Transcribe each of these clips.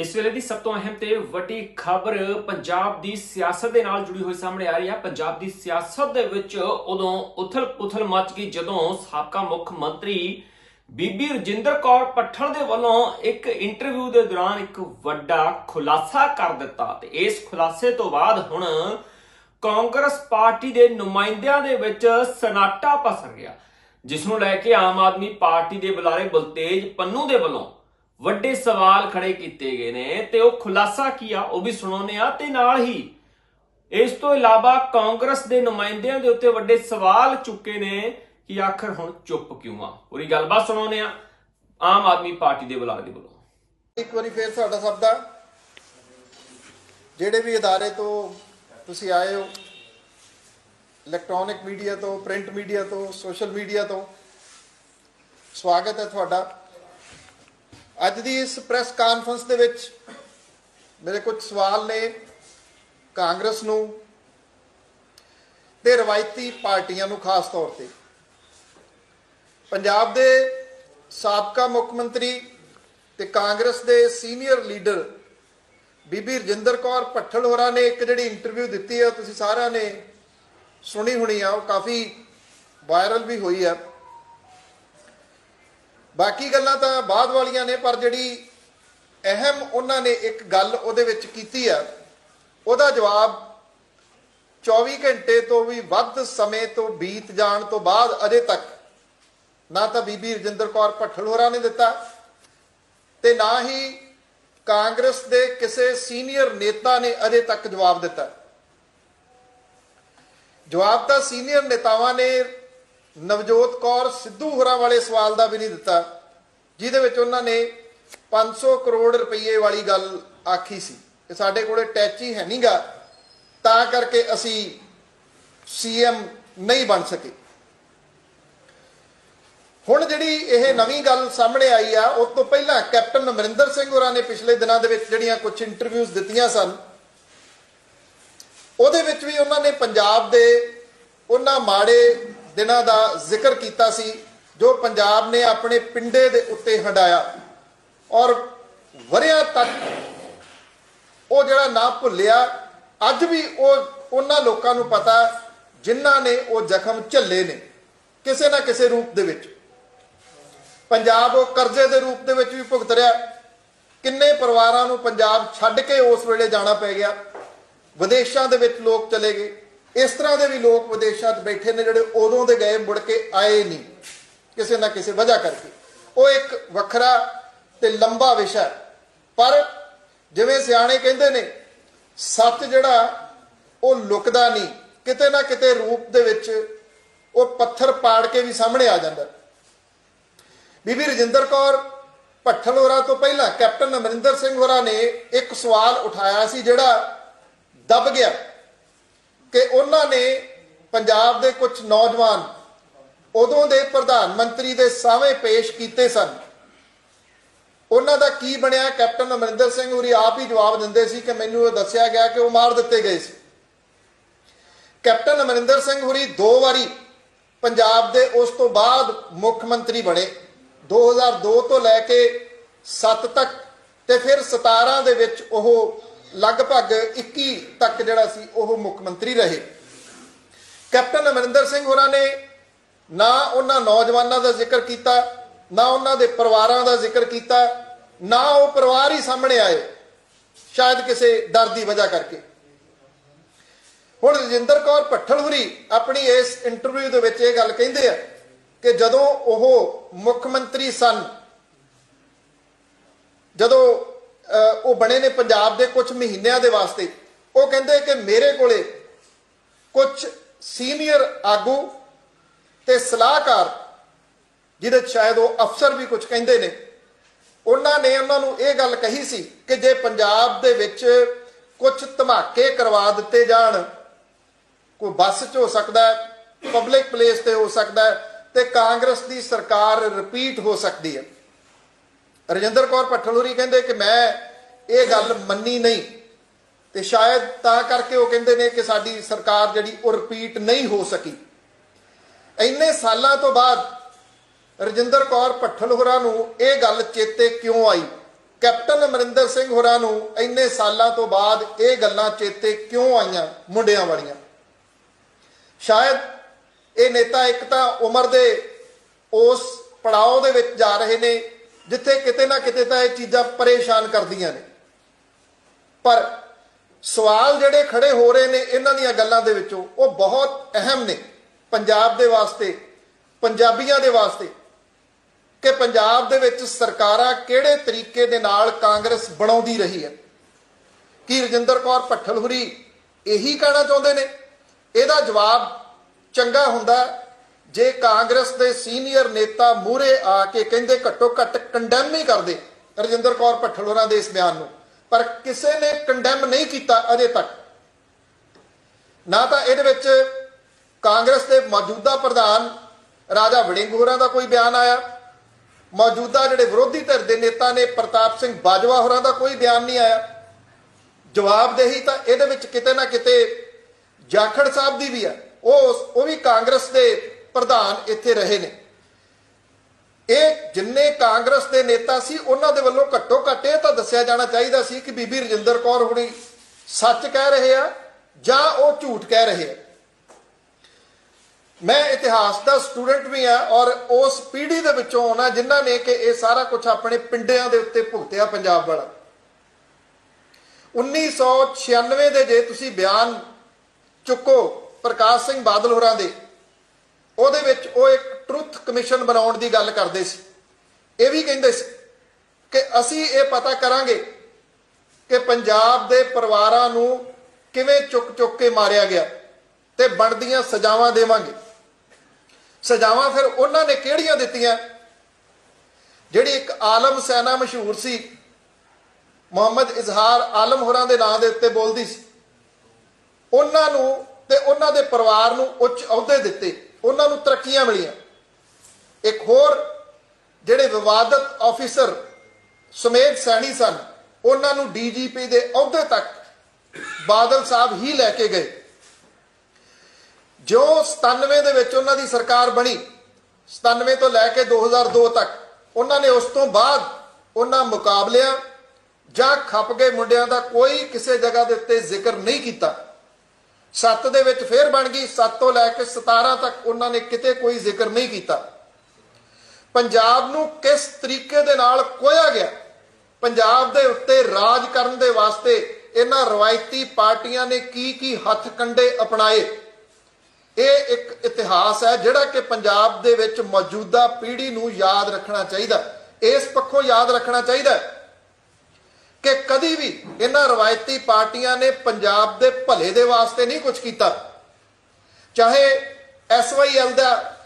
ਇਸ ਵੇਲੇ ਦੀ ਸਭ ਤੋਂ ਅਹਿਮ ਤੇ ਵੱਡੀ ਖਬਰ ਪੰਜਾਬ ਦੀ ਸਿਆਸਤ ਦੇ ਨਾਲ ਜੁੜੀ ਹੋਈ ਸਾਹਮਣੇ ਆ ਰਹੀ ਹੈ। ਪੰਜਾਬ ਦੀ ਸਿਆਸਤ ਦੇ ਵਿੱਚ ਉਦੋਂ ਉਥਲ-ਪੁਥਲ ਮੱਚ ਗਈ ਜਦੋਂ ਸਾਬਕਾ ਮੁੱਖ ਮੰਤਰੀ ਬੀਬੀ ਰਜਿੰਦਰ ਕੌਰ ਪੱਠਲ ਦੇ ਵੱਲੋਂ ਇੱਕ ਇੰਟਰਵਿਊ ਦੇ ਦੌਰਾਨ ਇੱਕ ਵੱਡਾ ਖੁਲਾਸਾ ਕਰ ਦਿੱਤਾ ਤੇ ਇਸ ਖੁਲਾਸੇ ਤੋਂ ਬਾਅਦ ਹੁਣ ਕਾਂਗਰਸ ਪਾਰਟੀ ਦੇ ਨੁਮਾਇੰਦਿਆਂ ਦੇ ਵਿੱਚ ਸਨਾਟਾ ਪਸਰ ਗਿਆ, ਜਿਸ ਨੂੰ ਲੈ ਕੇ ਆਮ ਆਦਮੀ ਪਾਰਟੀ ਦੇ ਬੁਲਾਰੇ ਬਲਤੇਜ ਪੰਨੂ ਦੇ ਵੱਲੋਂ ਵੱਡੇ ਸਵਾਲ ਖੜੇ ਕੀਤੇ ਗਏ ਨੇ ਤੇ ਉਹ ਖੁਲਾਸਾ ਕੀ ਆ ਉਹ ਵੀ ਸੁਣਾਉਂਦੇ ਆ ਤੇ ਨਾਲ ਹੀ ਇਸ ਤੋਂ ਇਲਾਵਾ ਕਾਂਗਰਸ ਦੇ ਨੁਮਾਇੰਦਿਆਂ ਦੇ ਉੱਤੇ ਵੱਡੇ ਸਵਾਲ ਚੁੱਕੇ ਨੇ ਕਿ ਆਖਰ ਹੁਣ ਚੁੱਪ ਕਿਉਂ ਆ? ਪੂਰੀ ਗੱਲਬਾਤ ਸੁਣਾਉਂਦੇ ਆ ਆਮ ਆਦਮੀ ਪਾਰਟੀ ਦੇ ਬੁਲਾਰੇ ਦੇ ਵੱਲੋਂ। ਇੱਕ ਵਾਰੀ ਫੇਰ ਤੁਹਾਡਾ ਸਭ ਦਾ। ਜਿਹੜੇ ਵੀ ਅਦਾਰੇ ਤੋਂ ਤੁਸੀਂ ਆਏ ਹੋ ਇਲੈਕਟ੍ਰੋਨਿਕ ਮੀਡੀਆ ਤੋਂ ਪ੍ਰਿੰਟ ਮੀਡੀਆ ਤੋਂ ਸੋਸ਼ਲ ਮੀਡੀਆ ਤੋਂ, ਸਵਾਗਤ ਹੈ ਤੁਹਾਡਾ। ਅੱਜ ਦੀ ਇਸ ਪ੍ਰੈਸ ਕਾਨਫਰੰਸ ਦੇ ਵਿੱਚ ਮੇਰੇ ਕੁਝ ਸਵਾਲ ਨੇ ਕਾਂਗਰਸ ਨੂੰ ਤੇ ਰਵਾਇਤੀ ਪਾਰਟੀਆਂ ਨੂੰ ਖਾਸ ਤੌਰ ਤੇ। ਪੰਜਾਬ ਦੇ ਸਾਬਕਾ ਮੁੱਖ ਮੰਤਰੀ ਤੇ ਕਾਂਗਰਸ ਦੇ ਸੀਨੀਅਰ ਲੀਡਰ ਬੀਬੀ ਰਜਿੰਦਰ ਕੌਰ ਭੱਠਲ ਹੋਰਾਂ ਨੇ ਇੱਕ ਜਿਹੜੀ ਇੰਟਰਵਿਊ ਦਿੱਤੀ ਹੈ ਤੁਸੀਂ ਸਾਰਿਆਂ ਨੇ ਸੁਣੀ ਹੋਣੀ ਆ, ਉਹ ਕਾਫੀ ਵਾਇਰਲ ਵੀ ਹੋਈ ਆ। ਬਾਕੀ ਗੱਲਾਂ ਤਾਂ ਬਾਅਦ ਵਾਲੀਆਂ ਨੇ, ਪਰ ਜਿਹੜੀ ਅਹਿਮ ਉਹਨਾਂ ਨੇ ਇੱਕ ਗੱਲ ਉਹਦੇ ਵਿੱਚ ਕੀਤੀ ਆ, ਉਹਦਾ ਜਵਾਬ 24 ਘੰਟੇ ਤੋਂ ਵੀ ਵੱਧ ਸਮੇਂ ਤੋਂ ਬੀਤ ਜਾਣ ਤੋਂ ਬਾਅਦ ਅਜੇ ਤੱਕ ਨਾ ਤਾਂ ਬੀਬੀ ਰਜਿੰਦਰ ਕੌਰ ਭੱਠਲ ਹੋਰਾਂ ਨੇ ਦਿੱਤਾ ਤੇ ਨਾ ਹੀ ਕਾਂਗਰਸ ਦੇ ਕਿਸੇ ਸੀਨੀਅਰ ਨੇਤਾ ਨੇ ਅਜੇ ਤੱਕ ਜਵਾਬ ਦਿੱਤਾ। ਜਵਾਬ ਤਾਂ ਸੀਨੀਅਰ ਨੇਤਾਵਾਂ ਨੇ ਨਵਜੋਤ ਕੌਰ ਸਿੱਧੂ ਹੋਰਾਂ ਵਾਲੇ ਸਵਾਲ ਦਾ ਵੀ ਨਹੀਂ ਦਿੱਤਾ, ਜਿਹਦੇ ਵਿੱਚ ਉਹਨਾਂ ਨੇ 500 ਕਰੋੜ ਰੁਪਏ ਵਾਲੀ ਗੱਲ ਆਖੀ ਸੀ। ਕਿ ਸਾਡੇ ਕੋਲੇ ਟੈਚੀ ਹੀ ਹੈ ਨਹੀਂਗਾ ਤਾਂ ਕਰਕੇ ਅਸੀਂ ਸੀਐਮ ਨਹੀਂ ਬਣ ਸਕੇ। ਹੁਣ ਜਿਹੜੀ ਇਹ ਨਵੀਂ ਗੱਲ ਸਾਹਮਣੇ ਆਈ ਆ ਉਸ ਤੋਂ ਪਹਿਲਾਂ ਕੈਪਟਨ ਅਮਰਿੰਦਰ ਸਿੰਘ ਹੋਰਾਂ ਨੇ ਪਿਛਲੇ ਦਿਨਾਂ ਦੇ ਵਿੱਚ ਜਿਹੜੀਆਂ ਕੁਝ ਇੰਟਰਵਿਊਜ਼ ਦਿੱਤੀਆਂ ਸਨ, ਉਹਦੇ ਵਿੱਚ ਵੀ ਉਹਨਾਂ ਨੇ ਪੰਜਾਬ ਦੇ ਉਹਨਾਂ ਮਾੜੇ ਦਿਨਾਂ ਦਾ ਜ਼ਿਕਰ ਕੀਤਾ ਸੀ, ਜੋ ਪੰਜਾਬ ਨੇ ਆਪਣੇ ਪਿੰਡੇ ਦੇ ਉੱਤੇ ਹੰਡਾਇਆ। ਔਰ ਵਰਿਆਂ ਤੱਕ ਉਹ ਜਿਹੜਾ ਨਾ ਭੁੱਲਿਆ, ਅੱਜ ਵੀ ਉਹ ਉਹਨਾਂ ਲੋਕਾਂ ਨੂੰ ਪਤਾ ਜਿਨ੍ਹਾਂ ਨੇ ਉਹ ਜ਼ਖਮ ਝੱਲੇ ਨੇ, ਕਿਸੇ ਨਾ ਕਿਸੇ ਰੂਪ ਦੇ ਵਿੱਚ। ਪੰਜਾਬ ਉਹ ਕਰਜ਼ੇ ਦੇ ਰੂਪ ਦੇ ਵਿੱਚ ਵੀ ਭੁਗਤ ਰਿਹਾ। ਕਿੰਨੇ ਪਰਿਵਾਰਾਂ ਨੂੰ ਪੰਜਾਬ ਛੱਡ ਕੇ ਉਸ ਵੇਲੇ ਜਾਣਾ ਪੈ ਗਿਆ। ਵਿਦੇਸ਼ਾਂ ਦੇ ਵਿੱਚ ਲੋਕ ਚਲੇ ਗਏ। ਇਸ ਤਰ੍ਹਾਂ ਦੇ ਵੀ ਲੋਕ ਵਿਦੇਸ਼ਾਂ 'ਚ ਬੈਠੇ ਨੇ ਜਿਹੜੇ ਉਦੋਂ ਦੇ ਗਏ, ਮੁੜ ਕੇ ਆਏ ਨਹੀਂ। ਕਿਸੇ ਨਾ ਕਿਸੇ ਵਜ੍ਹਾ ਕਰਕੇ। ਉਹ ਇੱਕ ਵੱਖਰਾ ਤੇ ਲੰਬਾ ਵਿਸ਼ਾ ਪਰ ਜਿਵੇਂ ਸਿਆਣੇ ਕਹਿੰਦੇ ਨੇ, ਸੱਚ ਜਿਹੜਾ, ਉਹ ਲੁਕਦਾ ਨਹੀਂ। ਕਿਤੇ ਨਾ ਕਿਤੇ ਰੂਪ ਦੇ ਵਿੱਚ ਉਹ ਪੱਥਰ ਪਾੜ ਕੇ ਵੀ ਸਾਹਮਣੇ ਆ ਜਾਂਦਾ। ਬੀਬੀ ਰਜਿੰਦਰ ਕੌਰ ਭੱਠਲ ਹੋਰਾਂ ਤੋਂ ਪਹਿਲਾਂ ਕੈਪਟਨ ਅਮਰਿੰਦਰ ਸਿੰਘ ਹੋਰਾਂ ਨੇ ਇੱਕ ਸਵਾਲ ਉਠਾਇਆ ਸੀ ਜਿਹੜਾ ਦਬ ਗਿਆ। ਕਿ ਉਹਨਾਂ ਨੇ ਪੰਜਾਬ ਦੇ ਕੁਝ ਨੌਜਵਾਨ ਉਦੋਂ ਦੇ ਪ੍ਰਧਾਨ ਮੰਤਰੀ ਦੇ ਸਾਹਮਣੇ ਪੇਸ਼ ਕੀਤੇ ਸਨ। ਉਹਨਾਂ ਦਾ ਕੀ ਬਣਿਆ? ਕੈਪਟਨ ਅਮਰਿੰਦਰ ਸਿੰਘ ਹੋਰੀ ਆਪ ਹੀ ਜਵਾਬ ਦਿੰਦੇ ਸੀ ਕਿ ਮੈਨੂੰ ਇਹ ਦੱਸਿਆ ਗਿਆ ਕਿ ਉਹ ਮਾਰ ਦਿੱਤੇ ਗਏ ਸੀ। ਕੈਪਟਨ ਅਮਰਿੰਦਰ ਸਿੰਘ ਹੁਰੀ ਦੋ ਵਾਰੀ ਪੰਜਾਬ ਦੇ ਉਸ ਤੋਂ ਬਾਅਦ ਮੁੱਖ ਮੰਤਰੀ ਬਣੇ। 2002 ਤੋਂ ਲੈ ਕੇ 7 ਤੱਕ ਤੇ ਫਿਰ 17 ਦੇ ਵਿੱਚ ਉਹ ਲਗਭਗ 21 ਤੱਕ ਜਿਹੜਾ ਸੀ ਉਹ ਮੁੱਖ ਮੰਤਰੀ ਰਹੇ। ਕੈਪਟਨ ਅਮਰਿੰਦਰ ਸਿੰਘ ਹੋਰਾਂ ਨੇ ਨਾ ਉਹਨਾਂ ਨੌਜਵਾਨਾਂ ਦਾ ਜ਼ਿਕਰ ਕੀਤਾ, ਨਾ ਉਹਨਾਂ ਦੇ ਪਰਿਵਾਰਾਂ ਦਾ ਜ਼ਿਕਰ ਕੀਤਾ, ਨਾ ਉਹ ਪਰਿਵਾਰ ਹੀ ਸਾਹਮਣੇ ਆਏ, ਸ਼ਾਇਦ ਕਿਸੇ ਡਰ ਦੀ ਵਜ੍ਹਾ ਕਰਕੇ। ਹੁਣ ਰਜਿੰਦਰ ਕੌਰ ਭੱਠਲ ਹੁਰੀ ਆਪਣੀ ਇਸ ਇੰਟਰਵਿਊ ਦੇ ਵਿੱਚ ਇਹ ਗੱਲ ਕਹਿੰਦੇ ਆ ਕਿ ਜਦੋਂ ਉਹ ਮੁੱਖ ਮੰਤਰੀ ਸਨ, ਜਦੋਂ ਉਹ ਬਣੇ ਨੇ ਪੰਜਾਬ ਦੇ ਕੁਝ ਮਹੀਨਿਆਂ ਦੇ ਵਾਸਤੇ। ਉਹ ਕਹਿੰਦੇ ਕਿ ਮੇਰੇ ਕੋਲੇ ਕੁਝ ਸੀਨੀਅਰ ਆਗੂ ਤੇ ਸਲਾਹਕਾਰ, ਜਿਹਦੇ ਸ਼ਾਇਦ ਉਹ ਅਫਸਰ ਵੀ ਕੁਝ ਕਹਿੰਦੇ ਨੇ, ਉਹਨਾਂ ਨੇ ਉਹਨਾਂ ਨੂੰ ਇਹ ਗੱਲ ਕਹੀ ਸੀ ਕਿ ਜੇ ਪੰਜਾਬ ਦੇ ਵਿੱਚ ਕੁਝ ਧਮਾਕੇ ਕਰਵਾ ਦਿੱਤੇ ਜਾਣ, ਕੋਈ ਬੱਸ 'ਚ ਹੋ ਸਕਦਾ ਹੈ ਪਬਲਿਕ ਪਲੇਸ ਤੇ ਹੋ ਸਕਦਾ ਹੈ, ਤੇ ਕਾਂਗਰਸ ਦੀ ਸਰਕਾਰ ਰਿਪੀਟ ਹੋ ਸਕਦੀ ਹੈ। ਰਜਿੰਦਰ ਕੌਰ ਭੱਠਲੂਰੀ ਕਹਿੰਦੇ ਕਿ ਮੈਂ ਇਹ ਗੱਲ ਮੰਨੀ ਨਹੀਂ। ਤੇ ਸ਼ਾਇਦ ਤਾਂ ਕਰਕੇ ਉਹ ਕਹਿੰਦੇ ਨੇ ਕਿ ਸਾਡੀ ਸਰਕਾਰ ਜਿਹੜੀ ਉਹ ਰਿਪੀਟ ਨਹੀਂ ਹੋ ਸਕੀ। ਇੰਨੇ ਸਾਲਾਂ ਤੋਂ ਬਾਅਦ ਰਜਿੰਦਰ ਕੌਰ ਭੱਠਲ ਹੋਰਾਂ ਨੂੰ ਇਹ ਗੱਲ ਚੇਤੇ ਕਿਉਂ ਆਈ? ਕੈਪਟਨ ਅਮਰਿੰਦਰ ਸਿੰਘ ਹੋਰਾਂ ਨੂੰ ਇੰਨੇ ਸਾਲਾਂ ਤੋਂ ਬਾਅਦ ਇਹ ਗੱਲਾਂ ਚੇਤੇ ਕਿਉਂ ਆਈਆਂ ਮੁੰਡਿਆਂ ਵਾਲੀਆਂ? ਸ਼ਾਇਦ ਇਹ ਨੇਤਾ ਇੱਕ ਤਾਂ ਉਮਰ ਦੇ ਉਸ ਪੜਾਅ ਦੇ ਵਿੱਚ ਜਾ ਰਹੇ ਨੇ ਜਿੱਥੇ ਕਿਤੇ ਨਾ ਕਿਤੇ ਤਾਂ ਇਹ ਚੀਜ਼ਾਂ ਪਰੇਸ਼ਾਨ ਕਰਦੀਆਂ ਨੇ। ਪਰ ਸਵਾਲ ਜਿਹੜੇ ਖੜੇ ਹੋ ਰਹੇ ਨੇ ਇਹਨਾਂ ਦੀਆਂ ਗੱਲਾਂ ਦੇ ਵਿੱਚੋਂ ਉਹ ਬਹੁਤ ਅਹਿਮ ਨੇ ਪੰਜਾਬ ਦੇ ਵਾਸਤੇ, ਪੰਜਾਬੀਆਂ ਦੇ ਵਾਸਤੇ, ਕਿ ਪੰਜਾਬ ਦੇ ਵਿੱਚ ਸਰਕਾਰਾਂ ਕਿਹੜੇ ਤਰੀਕੇ ਦੇ ਨਾਲ ਕਾਂਗਰਸ ਬਣਾਉਂਦੀ ਰਹੀ ਹੈ। ਕੀ ਰਜਿੰਦਰ ਕੌਰ ਭੱਠਲ ਹੁਰੀ ਇਹੀ ਕਹਿਣਾ ਚਾਹੁੰਦੇ ਨੇ? ਇਹਦਾ ਜਵਾਬ ਚੰਗਾ ਹੁੰਦਾ ਜੇ ਕਾਂਗਰਸ ਦੇ ਸੀਨੀਅਰ ਨੇਤਾ ਮੂਹਰੇ ਆ ਕੇ ਕਹਿੰਦੇ ਘੱਟੋ ਘੱਟ ਕੰਡੈਮ ਹੀ ਕਰਦੇ, ਰਜਿੰਦਰ ਕੌਰ ਭੱਠਲ ਹੋਰਾਂ ਦੇ ਇਸ ਬਿਆਨ ਨੂੰ, ਪਰ ਕਿਸੇ ਨੇ ਕੰਡੈਮ ਨਹੀਂ ਕੀਤਾ ਅਜੇ ਤੱਕ। ਨਾ ਤਾਂ ਇਹਦੇ ਵਿੱਚ ਕਾਂਗਰਸ ਦੇ ਮੌਜੂਦਾ ਪ੍ਰਧਾਨ ਰਾਜਾ ਵੜਿੰਗ ਹੋਰਾਂ ਦਾ ਕੋਈ ਬਿਆਨ ਆਇਆ, ਮੌਜੂਦਾ ਜਿਹੜੇ ਵਿਰੋਧੀ ਧਿਰ ਦੇ ਨੇਤਾ ਨੇ ਪ੍ਰਤਾਪ ਸਿੰਘ ਬਾਜਵਾ ਹੋਰਾਂ ਦਾ ਕੋਈ ਬਿਆਨ ਨਹੀਂ ਆਇਆ। ਜਵਾਬਦੇਹੀ ਤਾਂ ਇਹਦੇ ਵਿੱਚ ਕਿਤੇ ਨਾ ਕਿਤੇ ਜਾਖੜ ਸਾਹਿਬ ਦੀ ਵੀ ਹੈ। ਉਹ ਉਹ ਵੀ ਕਾਂਗਰਸ ਦੇ ਪ੍ਰਧਾਨ ਇੱਥੇ ਰਹੇ ਨੇ। ਇਹ ਜਿੰਨੇ ਕਾਂਗਰਸ ਦੇ ਨੇਤਾ ਸੀ, ਉਹਨਾਂ ਦੇ ਵੱਲੋਂ ਘੱਟੋ ਘੱਟ ਇਹ ਤਾਂ ਦੱਸਿਆ ਜਾਣਾ ਚਾਹੀਦਾ ਸੀ ਕਿ ਬੀਬੀ ਰਜਿੰਦਰ ਕੌਰ ਹੁਣੀ ਸੱਚ ਕਹਿ ਰਹੇ ਆ ਜਾਂ ਉਹ ਝੂਠ ਕਹਿ ਰਹੇ ਆ। ਮੈਂ ਇਤਿਹਾਸ ਦਾ ਸਟੂਡੈਂਟ ਵੀ ਆ ਔਰ ਉਸ ਪੀੜ੍ਹੀ ਦੇ ਵਿੱਚੋਂ ਆਉਣਾ ਜਿਨ੍ਹਾਂ ਨੇ ਕਿ ਇਹ ਸਾਰਾ ਕੁਝ ਆਪਣੇ ਪਿੰਡਿਆਂ ਦੇ ਉੱਤੇ ਭੁਗਤਿਆ ਪੰਜਾਬ ਵਾਲਾ। 1996 ਦੇ ਜੇ ਤੁਸੀਂ ਬਿਆਨ ਚੁੱਕੋ ਪ੍ਰਕਾਸ਼ ਸਿੰਘ ਬਾਦਲ ਹੋਰਾਂ ਦੇ ਉਹਦੇ ਵਿੱਚ ਉਹ ਇੱਕ ਟਰੁੱਥ ਕਮਿਸ਼ਨ ਬਣਾਉਣ ਦੀ ਗੱਲ ਕਰਦੇ ਸੀ। ਇਹ ਵੀ ਕਹਿੰਦੇ ਸੀ ਕਿ ਅਸੀਂ ਇਹ ਪਤਾ ਕਰਾਂਗੇ ਕਿ ਪੰਜਾਬ ਦੇ ਪਰਿਵਾਰਾਂ ਨੂੰ ਕਿਵੇਂ ਚੁੱਕ ਚੁੱਕ ਕੇ ਮਾਰਿਆ ਗਿਆ ਤੇ ਬਣਦੀਆਂ ਸਜ਼ਾਵਾਂ ਦੇਵਾਂਗੇ। ਸਜ਼ਾਵਾਂ ਫਿਰ ਉਹਨਾਂ ਨੇ ਕਿਹੜੀਆਂ ਦਿੱਤੀਆਂ? ਜਿਹੜੀ ਇੱਕ ਆਲਮ ਸੈਨਾ ਮਸ਼ਹੂਰ ਸੀ, ਮੁਹੰਮਦ ਇਜ਼ਹਾਰ ਆਲਮ ਹੋਰਾਂ ਦੇ ਨਾਂ ਦੇ ਉੱਤੇ ਬੋਲਦੀ ਸੀ। ਉਹਨਾਂ ਨੂੰ ਤੇ ਉਹਨਾਂ ਦੇ ਪਰਿਵਾਰ ਨੂੰ ਉੱਚ ਅਹੁਦੇ ਦਿੱਤੇ। ਉਹਨਾਂ ਨੂੰ ਤਰੱਕੀਆਂ ਮਿਲੀਆਂ। ਇੱਕ ਹੋਰ ਜਿਹੜੇ ਵਿਵਾਦਤ ਆਫੀਸਰ ਸੁਮੇਧ ਸੈਣੀ ਸਨ, ਉਹਨਾਂ ਨੂੰ ਡੀਜੀਪੀ ਦੇ ਅਹੁਦੇ ਤੱਕ ਬਾਦਲ ਸਾਹਿਬ ਹੀ ਲੈ ਕੇ ਗਏ। ਜੋ 97 ਦੇ ਵਿੱਚ ਉਹਨਾਂ ਦੀ ਸਰਕਾਰ ਬਣੀ 97 ਤੋਂ ਲੈ ਕੇ 2002 ਤੱਕ, ਉਹਨਾਂ ਨੇ ਉਸ ਤੋਂ ਬਾਅਦ ਉਹਨਾਂ ਮੁਕਾਬਲਿਆਂ ਜਾਂ ਖੱਪ ਗਏ ਮੁੰਡਿਆਂ ਦਾ ਕੋਈ ਕਿਸੇ ਜਗ੍ਹਾ ਦੇ ਉੱਤੇ ਜ਼ਿਕਰ ਨਹੀਂ ਕੀਤਾ। 7 ਦੇ ਵਿੱਚ ਫੇਰ ਬਣ ਗਈ 7 ਤੋਂ ਲੈ ਕੇ 17 ਤੱਕ ਉਹਨਾਂ ਨੇ ਕਿਤੇ ਕੋਈ ਜ਼ਿਕਰ ਨਹੀਂ ਕੀਤਾ। ਪੰਜਾਬ ਨੂੰ ਕਿਸ ਤਰੀਕੇ ਦੇ ਨਾਲ ਕੋਇਆ ਗਿਆ? ਪੰਜਾਬ ਦੇ ਉੱਤੇ ਰਾਜ ਕਰਨ ਦੇ ਵਾਸਤੇ ਇਹਨਾਂ ਰਵਾਇਤੀ ਪਾਰਟੀਆਂ ਨੇ ਕੀ ਕੀ ਹੱਥ ਕੰਡੇ ਅਪਣਾਏ? ਇਹ ਇੱਕ ਇਤਿਹਾਸ ਹੈ ਜਿਹੜਾ ਕਿ ਪੰਜਾਬ ਦੇ ਵਿੱਚ ਮੌਜੂਦਾ ਪੀੜ੍ਹੀ ਨੂੰ ਯਾਦ ਰੱਖਣਾ ਚਾਹੀਦਾ। ਇਸ ਪੱਖੋਂ ਯਾਦ ਰੱਖਣਾ ਚਾਹੀਦਾ ਕਿ ਕਦੀ ਵੀ ਇਹਨਾਂ ਰਵਾਇਤੀ ਪਾਰਟੀਆਂ ਨੇ ਪੰਜਾਬ ਦੇ ਭਲੇ ਦੇ ਵਾਸਤੇ ਨਹੀਂ ਕੁਝ ਕੀਤਾ। ਚਾਹੇ ਐਸਵਾਈਐਲ ਦਾ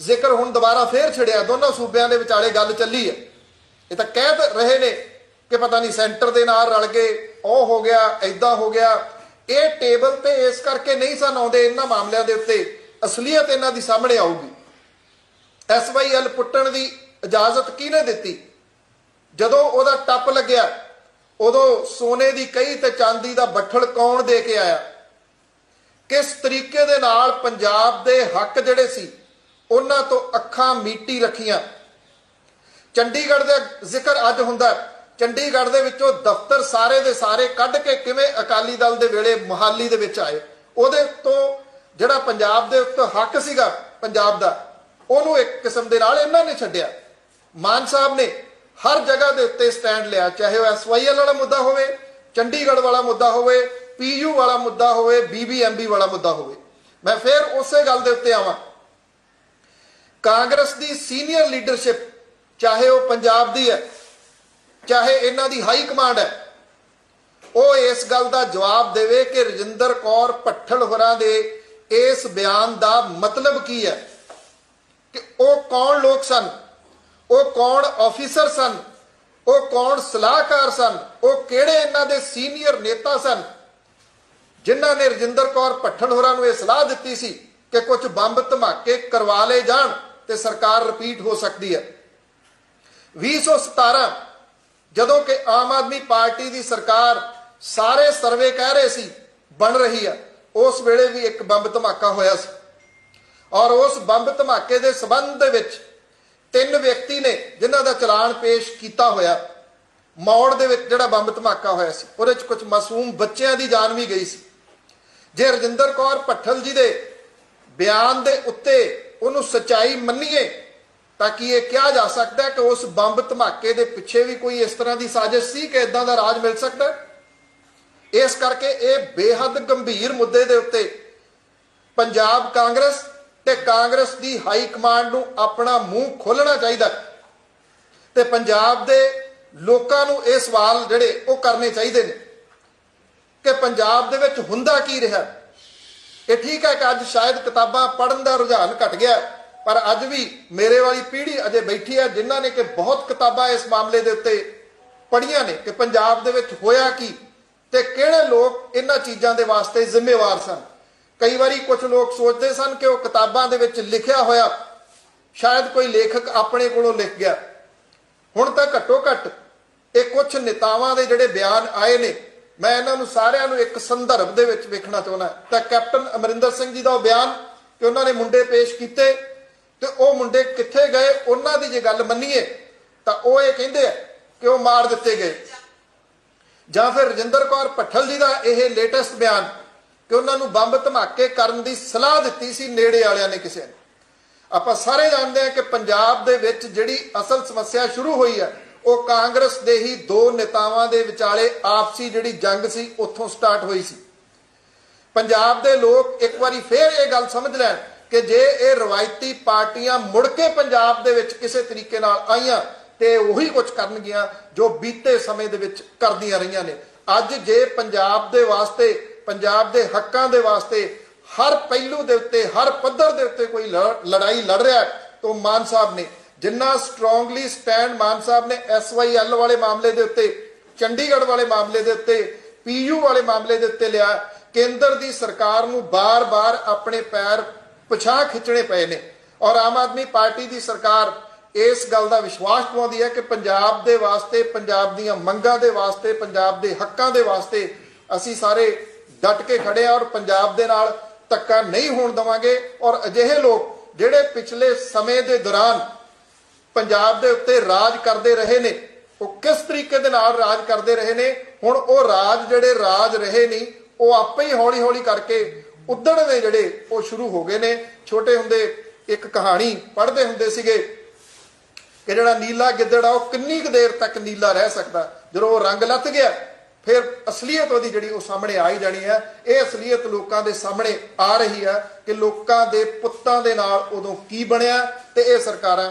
ਜ਼ਿਕਰ ਹੁਣ ਦੁਬਾਰਾ ਫੇਰ ਛਿੜਿਆ, ਦੋਨੋਂ ਸੂਬਿਆਂ ਦੇ ਵਿਚਾਲੇ ਗੱਲ ਚੱਲੀ ਹੈ। ਇਹ ਤਾਂ ਕਹਿ ਰਹੇ ਨੇ ਕਿ ਪਤਾ ਨਹੀਂ ਸੈਂਟਰ ਦੇ ਨਾਲ ਰਲ ਗਏ ਉਹ ਹੋ ਗਿਆ ਐਦਾਂ ਹੋ ਗਿਆ। ਇਹ ਟੇਬਲ ਤੇ ਇਸ ਕਰਕੇ ਨਹੀਂ ਸਨ ਆਉਂਦੇ, ਇਹਨਾਂ ਮਾਮਲਿਆਂ ਦੇ ਉੱਤੇ ਅਸਲੀਅਤ ਇਹਨਾਂ ਦੀ ਸਾਹਮਣੇ ਆਊਗੀ। ਐਸਵਾਈਐਲ ਪੁੱਟਣ ਦੀ ਇਜਾਜ਼ਤ ਕਿਹਨੇ ਦਿੱਤੀ? ਜਦੋਂ ਉਹਦਾ ਟੱਪ ਲੱਗਿਆ ਉਦੋਂ ਸੋਨੇ ਦੀ ਕਈ ਤੇ ਚਾਂਦੀ ਦਾ ਬੱਠਲ ਕੌਣ ਦੇ ਕੇ ਆਇਆ? ਕਿਸ ਤਰੀਕੇ ਦੇ ਨਾਲ ਪੰਜਾਬ ਦੇ ਹੱਕ ਜਿਹੜੇ ਸੀ, ਉਹਨਾਂ ਤੋਂ ਅੱਖਾਂ ਮੀਟੀ ਰੱਖੀਆਂ? ਚੰਡੀਗੜ੍ਹ ਦਾ ਜ਼ਿਕਰ ਅੱਜ ਹੁੰਦਾ ਚੰਡੀਗੜ੍ਹ ਦੇ ਵਿੱਚੋਂ ਦਫ਼ਤਰ ਸਾਰੇ ਦੇ ਸਾਰੇ ਕੱਢ ਕੇ ਕਿਵੇਂ ਅਕਾਲੀ ਦਲ ਦੇ ਵੇਲੇ ਮੁਹਾਲੀ ਦੇ ਵਿੱਚ ਆਏ? ਉਹਦੇ ਤੋਂ ਜਿਹੜਾ ਪੰਜਾਬ ਦੇ ਉੱਤੇ ਹੱਕ ਸੀਗਾ, ਪੰਜਾਬ ਦਾ, ਉਹਨੂੰ ਇੱਕ ਕਿਸਮ ਦੇ ਨਾਲ ਇਹਨਾਂ ਨੇ ਛੱਡਿਆ। ਮਾਨ ਸਾਹਿਬ ਨੇ ਹਰ ਜਗ੍ਹਾ ਦੇ ਉੱਤੇ ਸਟੈਂਡ ਲਿਆ, ਚਾਹੇ ਉਹ ਐਸਵਾਈਐਲ ਵਾਲਾ ਮੁੱਦਾ ਹੋਵੇ, ਚੰਡੀਗੜ੍ਹ ਵਾਲਾ ਮੁੱਦਾ ਹੋਵੇ ਪੀਯੂ ਵਾਲਾ ਮੁੱਦਾ ਹੋਵੇ ਬੀਬੀਐਮਬੀ ਵਾਲਾ ਮੁੱਦਾ ਹੋਵੇ। ਮੈਂ ਫਿਰ ਉਸੇ ਗੱਲ ਦੇ ਉੱਤੇ ਆਵਾਂ। ਕਾਂਗਰਸ ਦੀ ਸੀਨੀਅਰ ਲੀਡਰਸ਼ਿਪ, ਚਾਹੇ ਉਹ ਪੰਜਾਬ ਦੀ ਹੈ, ਚਾਹੇ ਇਹਨਾਂ ਦੀ ਹਾਈ ਕਮਾਂਡ ਹੈ, ਉਹ ਇਸ ਗੱਲ ਦਾ ਜਵਾਬ ਦੇਵੇ ਕਿ ਰਜਿੰਦਰ ਕੌਰ ਭੱਠਲ ਹੋਰਾਂ ਦੇ ਇਸ ਬਿਆਨ ਦਾ ਮਤਲਬ ਕੀ ਹੈ ਕਿ ਉਹ ਕੌਣ ਲੋਕ ਸਨ? ਉਹ ਕੌਣ ਆਫੀਸਰ ਸਨ? ਉਹ ਕੌਣ ਸਲਾਹਕਾਰ ਸਨ? ਉਹ ਕਿਹੜੇ ਇਹਨਾਂ ਦੇ ਸੀਨੀਅਰ ਨੇਤਾ ਸਨ? ਜਿਨ੍ਹਾਂ ਨੇ ਰਜਿੰਦਰ ਕੌਰ ਭੱਠਲ ਹੋਰਾਂ ਨੂੰ ਇਹ ਸਲਾਹ ਦਿੱਤੀ ਸੀ ਕਿ ਕੁਝ ਬੰਬ ਧਮਾਕੇ ਕਰਵਾ ਲਏ ਜਾਣ ਤੇ ਸਰਕਾਰ ਰਿਪੀਟ ਹੋ ਸਕਦੀ ਹੈ। 2017 ਜਦੋਂ ਕਿ ਆਮ ਆਦਮੀ ਪਾਰਟੀ ਦੀ ਸਰਕਾਰ ਸਾਰੇ ਸਰਵੇ ਕਹਿ ਰਹੇ ਸੀ, ਬਣ ਰਹੀ ਹੈ। ਉਸ ਵੇਲੇ ਵੀ ਇੱਕ ਬੰਬ ਧਮਾਕਾ ਹੋਇਆ ਸੀ। ਔਰ ਉਸ ਬੰਬ ਧਮਾਕੇ ਦੇ ਸਬੰਧ ਦੇ ਵਿੱਚ ਤਿੰਨ ਵਿਅਕਤੀ ਨੇ ਜਿਨ੍ਹਾਂ ਦਾ ਚਲਾਨ ਪੇਸ਼ ਕੀਤਾ ਹੋਇਆ। ਮੌੜ ਦੇ ਵਿੱਚ ਜਿਹੜਾ ਬੰਬ ਧਮਾਕਾ ਹੋਇਆ ਸੀ, ਉਹਦੇ 'ਚ ਕੁਝ ਮਾਸੂਮ ਬੱਚਿਆਂ ਦੀ ਜਾਨ ਵੀ ਗਈ ਸੀ। ਜੇ ਰਜਿੰਦਰ ਕੌਰ ਭੱਠਲ ਜੀ ਦੇ ਬਿਆਨ ਦੇ ਉੱਤੇ ਉਹਨੂੰ ਸਚਾਈ ਮੰਨੀਏ, ਤਾਂ ਕਿ ਇਹ ਕਿਹਾ ਜਾ ਸਕਦਾ ਕਿ ਉਸ ਬੰਬ ਧਮਾਕੇ ਦੇ ਪਿੱਛੇ ਵੀ ਕੋਈ ਇਸ ਤਰ੍ਹਾਂ ਦੀ ਸਾਜ਼ਿਸ਼ ਸੀ ਕਿ ਇਦਾਂ ਦਾ ਰਾਜ ਮਿਲ ਸਕਦਾ? ਇਸ ਕਰਕੇ ਇਹ ਬੇਹੱਦ ਗੰਭੀਰ ਮੁੱਦੇ ਦੇ ਉੱਤੇ ਪੰਜਾਬ ਕਾਂਗਰਸ ਤੇ ਕਾਂਗਰਸ ਦੀ ਹਾਈ ਕਮਾਂਡ ਨੂੰ ਆਪਣਾ ਮੂੰਹ ਖੋਲਣਾ ਚਾਹੀਦਾ ਹੈ। ਤੇ ਪੰਜਾਬ ਦੇ ਲੋਕਾਂ ਨੂੰ ਇਹ ਸਵਾਲ ਜਿਹੜੇ ਉਹ ਕਰਨੇ ਚਾਹੀਦੇ ਨੇ ਕਿ ਪੰਜਾਬ ਦੇ ਵਿੱਚ ਹੁੰਦਾ ਕੀ ਰਿਹਾ ਇਹ ਠੀਕ ਹੈ ਕਿ ਅੱਜ ਸ਼ਾਇਦ ਕਿਤਾਬਾਂ ਪੜ੍ਹਨ ਦਾ ਰੁਝਾਨ ਘਟ ਗਿਆ ਪਰ ਅੱਜ ਵੀ ਮੇਰੇ ਵਾਲੀ ਪੀੜ੍ਹੀ ਅਜੇ ਬੈਠੀ ਹੈ ਜਿਨ੍ਹਾਂ ਨੇ ਕਿ ਬਹੁਤ ਕਿਤਾਬਾਂ ਇਸ ਮਾਮਲੇ ਦੇ ਉੱਤੇ ਪੜ੍ਹੀਆਂ ਨੇ ਕਿ ਪੰਜਾਬ ਦੇ ਵਿੱਚ ਹੋਇਆ ਕੀ ਤੇ ਕਿਹੜੇ ਲੋਕ ਇਹਨਾਂ ਚੀਜ਼ਾਂ ਦੇ ਵਾਸਤੇ ਜ਼ਿੰਮੇਵਾਰ ਸਨ ਕਈ ਵਾਰੀ ਕੁਝ ਲੋਕ ਸੋਚਦੇ ਸਨ ਕਿ ਉਹ ਕਿਤਾਬਾਂ ਦੇ ਵਿੱਚ ਲਿਖਿਆ ਹੋਇਆ ਸ਼ਾਇਦ ਕੋਈ ਲੇਖਕ ਆਪਣੇ ਕੋਲੋਂ ਲਿਖ ਗਿਆ। ਹੁਣ ਤਾਂ ਘੱਟੋ ਘੱਟ ਇਹ ਕੁਝ ਨੇਤਾਵਾਂ ਦੇ ਜਿਹੜੇ ਬਿਆਨ ਆਏ ਨੇ, ਮੈਂ ਇਹਨਾਂ ਨੂੰ ਸਾਰਿਆਂ ਨੂੰ ਇੱਕ ਸੰਦਰਭ ਦੇ ਵਿੱਚ ਵੇਖਣਾ ਚਾਹੁੰਦਾ ਤਾਂ ਕੈਪਟਨ ਅਮਰਿੰਦਰ ਸਿੰਘ ਜੀ ਦਾ ਉਹ ਬਿਆਨ ਕਿ ਉਹਨਾਂ ਨੇ ਮੁੰਡੇ ਪੇਸ਼ ਕੀਤੇ ਤੇ ਉਹ ਮੁੰਡੇ ਕਿੱਥੇ ਗਏ, ਉਹਨਾਂ ਦੀ ਜੇ ਗੱਲ ਮੰਨੀਏ ਤਾਂ ਉਹ ਇਹ ਕਹਿੰਦੇ ਆ ਕਿ ਉਹ ਮਾਰ ਦਿੱਤੇ ਗਏ। ਜਾਂ ਫਿਰ ਰਜਿੰਦਰ ਕੌਰ ਭੱਠਲ ਜੀ ਦਾ ਇਹ ਲੇਟੈਸਟ ਬਿਆਨ ਕਿ ਉਹਨਾਂ ਨੂੰ ਬੰਬ ਧਮਾਕੇ ਕਰਨ ਦੀ ਸਲਾਹ ਦਿੱਤੀ ਸੀ ਨੇੜੇ ਵਾਲਿਆਂ ਨੇ ਕਿਸੇ ਨੇ। ਆਪਾਂ ਸਾਰੇ ਜਾਣਦੇ ਹਾਂ ਕਿ ਪੰਜਾਬ ਦੇ ਵਿੱਚ ਜਿਹੜੀ ਅਸਲ ਸਮੱਸਿਆ ਸ਼ੁਰੂ ਹੋਈ ਹੈ, ਉਹ ਕਾਂਗਰਸ ਦੇ ਹੀ ਦੋ ਨੇਤਾਵਾਂ ਦੇ ਵਿਚਾਲੇ ਆਪਸੀ ਜਿਹੜੀ ਜੰਗ ਸੀ, ਉੱਥੋਂ ਸਟਾਰਟ ਹੋਈ ਸੀ। ਪੰਜਾਬ ਦੇ ਲੋਕ ਇੱਕ ਵਾਰੀ ਫੇਰ ਇਹ ਗੱਲ ਸਮਝ ਲੈਣ ਕਿ ਜੇ ਇਹ ਰਵਾਇਤੀ ਪਾਰਟੀਆਂ ਮੁੜ ਕੇ ਪੰਜਾਬ ਦੇ ਵਿੱਚ ਕਿਸੇ ਤਰੀਕੇ ਨਾਲ ਆਈਆਂ, ਤੇ ਉਹੀ ਕੁਝ ਕਰਨਗੀਆਂ ਜੋ ਬੀਤੇ ਸਮੇਂ ਦੇ ਵਿੱਚ ਕਰਦੀਆਂ ਰਹੀਆਂ ਨੇ। ਅੱਜ ਜੇ ਪੰਜਾਬ ਦੇ ਵਾਸਤੇ ਪੰਜਾਬ ਦੇ ਹੱਕਾਂ ਦੇ ਵਾਸਤੇ ਹਰ ਪਹਿਲੂ ਦੇ ਉੱਤੇ, ਹਰ ਪੱਧਰ ਦੇ ਉੱਤੇ ਕੋਈ ਲੜ- ਲੜਾਈ ਲੜ ਰਿਹਾ ਹੈ ਮਾਨ ਸਾਹਿਬ ਨੇ। ਜਿੰਨਾ ਸਟਰੋਂਗਲੀ ਸਟੈਂਡ ਮਾਨ ਸਾਹਿਬ ਨੇ ਐਸਵਾਈਐਲ ਵਾਲੇ ਮਾਮਲੇ ਦੇ ਉੱਤੇ, ਚੰਡੀਗੜ੍ਹ ਵਾਲੇ ਮਾਮਲੇ ਦੇ ਉੱਤੇ ਪੀਯੂ ਵਾਲੇ ਮਾਮਲੇ ਦੇ ਉੱਤੇ ਲਿਆ, ਕੇਂਦਰ ਦੀ ਸਰਕਾਰ ਨੂੰ ਬਾਰ-ਬਾਰ ਆਪਣੇ ਪੈਰ ਪਛਾਹ ਖਿੱਚਣੇ ਪਏ ਨੇ। ਔਰ ਆਮ ਆਦਮੀ ਪਾਰਟੀ ਦੀ ਸਰਕਾਰ ਇਸ ਗੱਲ ਦਾ ਵਿਸ਼ਵਾਸ ਪਾਉਂਦੀ ਹੈ ਕਿ ਪੰਜਾਬ ਦੇ ਵਾਸਤੇ, ਪੰਜਾਬ ਦੀਆਂ ਮੰਗਾਂ ਦੇ ਵਾਸਤੇ, ਪੰਜਾਬ ਦੇ ਹੱਕਾਂ ਦੇ ਵਾਸਤੇ ਅਸੀਂ ਸਾਰੇ ਡਟ ਕੇ ਖੜੇ ਆ ਔਰ ਪੰਜਾਬ ਦੇ ਨਾਲ ਧੱਕਾ ਨਹੀਂ ਹੋਣ ਦਵਾਂਗੇ। ਔਰ ਅਜਿਹੇ ਲੋਕ ਜਿਹੜੇ ਪਿਛਲੇ ਸਮੇਂ ਦੇ ਦੌਰਾਨ ਪੰਜਾਬ ਦੇ ਉੱਤੇ ਰਾਜ ਕਰਦੇ ਰਹੇ ਨੇ, ਉਹ ਕਿਸ ਤਰੀਕੇ ਦੇ ਨਾਲ ਰਾਜ ਕਰਦੇ ਰਹੇ ਨੇ? ਹੁਣ ਉਹ ਰਾਜ ਜਿਹੜੇ ਰਾਜ ਰਹੇ ਨਹੀਂ, ਉਹ ਆਪੇ ਹੀ ਹੌਲੀ ਹੌਲੀ ਕਰਕੇ ਉਦੜਨੇ ਜਿਹੜੇ, ਉਹ ਸ਼ੁਰੂ ਹੋ ਗਏ ਨੇ। ਛੋਟੇ ਹੁੰਦੇ ਇੱਕ ਕਹਾਣੀ ਪੜ੍ਹਦੇ ਹੁੰਦੇ ਸੀਗੇ ਕਿ ਜਿਹੜਾ ਨੀਲਾ ਗਿੱਦੜ ਆ, ਉਹ ਕਿੰਨੀ ਕੁ ਦੇਰ ਤੱਕ ਨੀਲਾ ਰਹਿ ਸਕਦਾ? ਜਦੋਂ ਉਹ ਰੰਗ ਲੱਥ ਗਿਆ ਫਿਰ ਅਸਲੀਅਤ ਉਹਦੀ ਜਿਹੜੀ ਉਹ ਸਾਹਮਣੇ ਆ ਹੀ ਜਾਣੀ ਹੈ। ਇਹ ਅਸਲੀਅਤ ਲੋਕਾਂ ਦੇ ਸਾਹਮਣੇ ਆ ਰਹੀ ਹੈ ਕਿ ਲੋਕਾਂ ਦੇ ਪੁੱਤਾਂ ਦੇ ਨਾਲ ਉਦੋਂ ਕੀ ਬਣਿਆ ਤੇ ਇਹ ਸਰਕਾਰਾਂ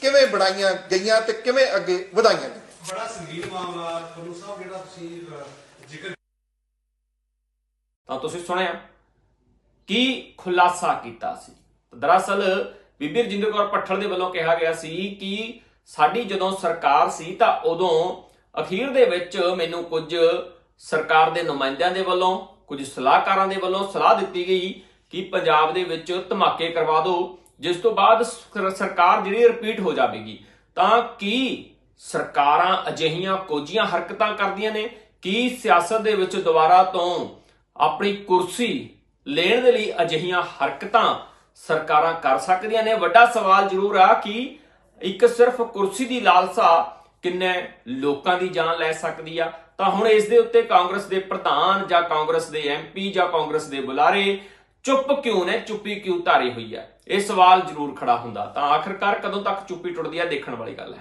ਕਿਵੇਂ ਬਣਾਈਆਂ ਗਈਆਂ ਤੇ ਕਿਵੇਂ ਅੱਗੇ ਵਧਾਈਆਂ ਗਈਆਂ। ਬੜਾ ਸੰਗੀਨ ਮਾਮਲਾ ਤੁਹਾਨੂੰ ਸਾਹਿਬ ਜਿਹੜਾ ਤੁਸੀਂ ਜ਼ਿਕਰ ਤਾਂ ਤੁਸੀਂ ਸੁਣਿਆ। ਕੀ ਖੁਲਾਸਾ ਕੀਤਾ ਸੀ? ਦਰਅਸਲ ਬੀਬੀ ਰਜਿੰਦਰ ਕੌਰ ਪੱਠਲ ਦੇ ਵੱਲੋਂ ਕਿਹਾ ਗਿਆ ਸੀ ਕਿ ਸਾਡੀ ਜਦੋਂ ਸਰਕਾਰ ਸੀ ਤਾਂ ਉਦੋਂ ਅਖੀਰ ਦੇ ਵਿੱਚ ਮੈਨੂੰ ਕੁਝ ਸਰਕਾਰ ਦੇ ਨੁਮਾਇੰਦਿਆਂ ਦੇ ਵੱਲੋਂ, ਕੁਝ ਸਲਾਹਕਾਰਾਂ ਦੇ ਵੱਲੋਂ ਸਲਾਹ ਦਿੱਤੀ ਗਈ ਕਿ ਪੰਜਾਬ ਦੇ ਵਿੱਚ ਧਮਾਕੇ ਕਰਵਾ ਦਿਓ, ਜਿਸ ਤੋਂ ਬਾਅਦ ਸਰਕਾਰ ਜਿਹੜੀ ਰਿਪੀਟ ਹੋ ਜਾਵੇਗੀ। ਤਾਂ ਕੀ ਸਰਕਾਰਾਂ ਅਜਿਹੀਆਂ ਕੋਝੀਆਂ ਹਰਕਤਾਂ ਕਰਦੀਆਂ ਨੇ? ਕੀ ਸਿਆਸਤ ਦੇ ਵਿੱਚ ਦੁਬਾਰਾ ਤੋਂ ਆਪਣੀ ਕੁਰਸੀ ਲੈਣ ਦੇ ਲਈ ਅਜਿਹੀਆਂ ਹਰਕਤਾਂ ਸਰਕਾਰਾਂ ਕਰ ਸਕਦੀਆਂ ਨੇ? ਵੱਡਾ ਸਵਾਲ ਜ਼ਰੂਰ ਆ ਕਿ ਇੱਕ ਸਿਰਫ ਕੁਰਸੀ ਦੀ ਲਾਲਸਾ ਕਿੰਨੇ ਲੋਕਾਂ ਦੀ ਜਾਨ ਲੈ ਸਕਦੀ ਆ? ਤਾਂ ਹੁਣ ਇਸ ਦੇ ਉੱਤੇ ਕਾਂਗਰਸ ਦੇ ਪ੍ਰਧਾਨ ਜਾਂ ਕਾਂਗਰਸ ਦੇ ਐਮਪੀ ਜਾਂ ਕਾਂਗਰਸ ਦੇ ਬੁਲਾਰੇ ਚੁੱਪ ਕਿਉਂ ਨੇ? ਚੁੱਪੀ ਕਿਉਂ ਧਾਰੀ ਹੋਈ ਹੈ ਇਹ ਸਵਾਲ ਜ਼ਰੂਰ ਖੜਾ ਹੁੰਦਾ। ਤਾਂ ਆਖਰਕਾਰ ਕਦੋਂ ਤੱਕ ਚੁੱਪੀ ਟੁੱਟਦੀ ਹੈ ਦੇਖਣ ਵਾਲੀ ਗੱਲ ਹੈ।